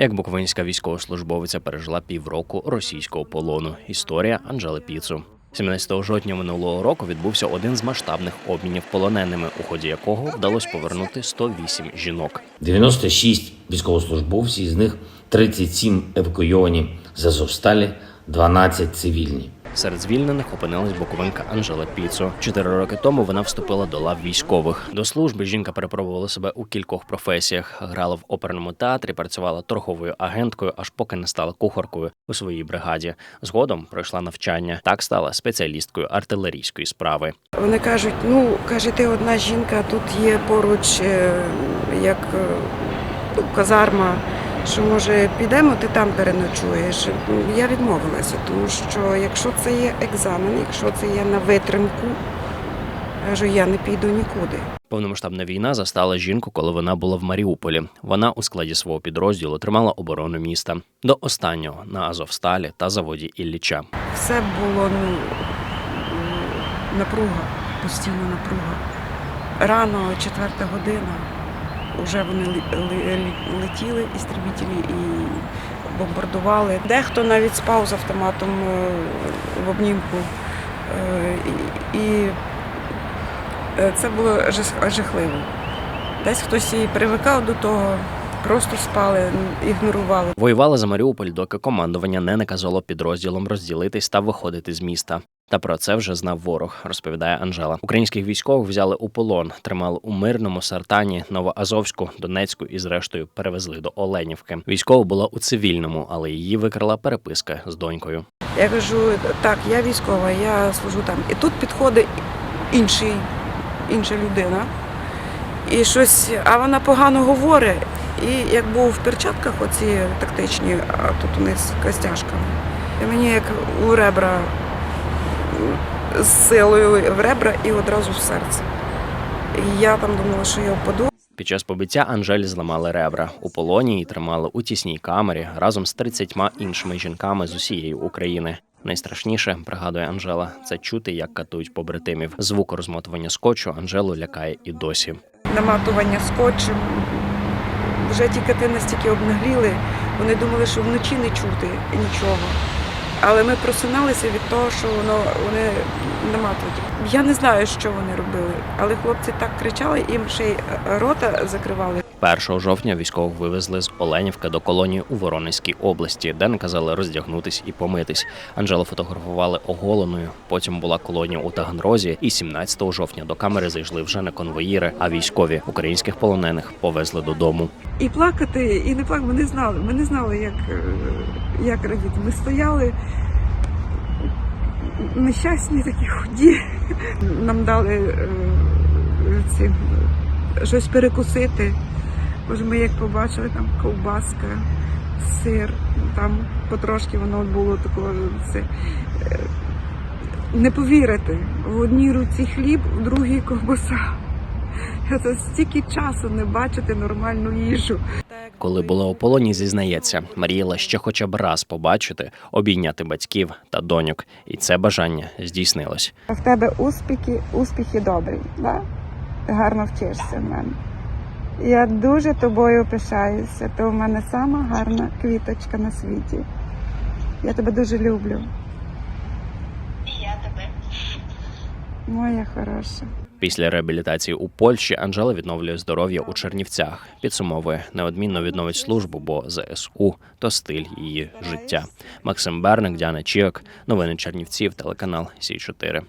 Як буковинська військовослужбовиця пережила півроку російського полону. Історія Анжели Піцу. 17 жовтня минулого року відбувся один з масштабних обмінів полоненими, у ході якого вдалося повернути 108 жінок. 96 військовослужбовців, з них 37 евакуйовані з Азовсталі, 12 цивільні. Серед звільнених опинилась буковинка Анжела Піцо. Чотири роки тому вона вступила до лав військових. До служби жінка перепробувала себе у кількох професіях. Грала в оперному театрі, працювала торговою агенткою, аж поки не стала кухаркою у своїй бригаді. Згодом пройшла навчання. Так стала спеціалісткою артилерійської справи. Вони кажуть, ну каже, ти одна жінка, тут є поруч е, як е, ну, казарма, що може підемо, ти там переночуєш. Я відмовилася, тому що якщо це є екзамен, якщо це є на витримку, кажу, я не піду нікуди. Повномасштабна війна застала жінку, коли вона була в Маріуполі. Вона у складі свого підрозділу тримала оборону міста до останнього на Азовсталі та заводі Ілліча. Все було ну, напруга, постійна напруга. Рано, четверта година, вже вони летіли істребітелі і бомбардували. Дехто навіть спав з автоматом е, в обнімку. Е, І, і е, це було жахливо. Десь хтось і привикав до того, просто спали, ігнорували. Воювала за Маріуполь, доки командування не наказало підрозділом розділитись та виходити з міста. Та про це вже знав ворог, розповідає Анжела. Українських військових взяли у полон, тримали у мирному Сартані, Новоазовську, Донецьку і зрештою перевезли до Оленівки. Військова була у цивільному, але її викрала переписка з донькою. Я кажу, так, я військова, я служу там. І тут підходить інший, інша людина. І щось, а вона погано говорить. І як був в перчатках оці тактичні, а тут у них з костяшками. І мені як у ребра з силою в ребра і одразу в серце. І я там думала, що я впаду. Під час побиття Анжелі зламали ребра. У полоні її тримали у тісній камері разом з 30 іншими жінками з усієї України. Найстрашніше, пригадує Анжела, це чути, як катують побратимів. Звук розмотування скотчу Анжелу лякає і досі. наматування скотчем. Вже ті кати настільки обнагліли, вони думали, що вночі не чути нічого. Але ми просиналися від того, що воно вони наматують. Я не знаю, що вони робили, але хлопці так кричали, їм ще й рота закривали. 1 жовтня військових вивезли з Оленівки до колонії у Воронезькій області, де наказали роздягнутись і помитись. Анжелу фотографували оголеною. Потім була колонія у Таганрозі, і 17 жовтня до камери зайшли вже не конвоїри, а військові українських полонених повезли додому. І плакати, і не плакати. Ми не знали. Ми не знали, як, е, як радіти. Ми стояли нещасні, такі худі. Нам дали е, ці, щось перекусити. Боже, ми як побачили, там ковбаска, сир, там потрошки воно було такого. Це, е, не повірите, в одній руці хліб, в другій ковбаса. Це стільки часу не бачити нормальну їжу. Коли була у полоні, зізнається, мріяла ще хоча б раз побачити, обійняти батьків та доньок, і це бажання здійснилось. В тебе успіхи, успіхи добрі, да? Гарно вчишся в мене. Я дуже тобою пишаюся. Ти у мене сама гарна квіточка на світі. Я тебе дуже люблю. І Я тебе. Моя хороша. Після реабілітації у Польщі Анжела відновлює здоров'я у Чернівцях. Підсумовує неодмінно відновить службу, бо ЗСУ то стиль її життя. Максим Берник, Діана Чіок, новини Чернівців, телеканал Сі 4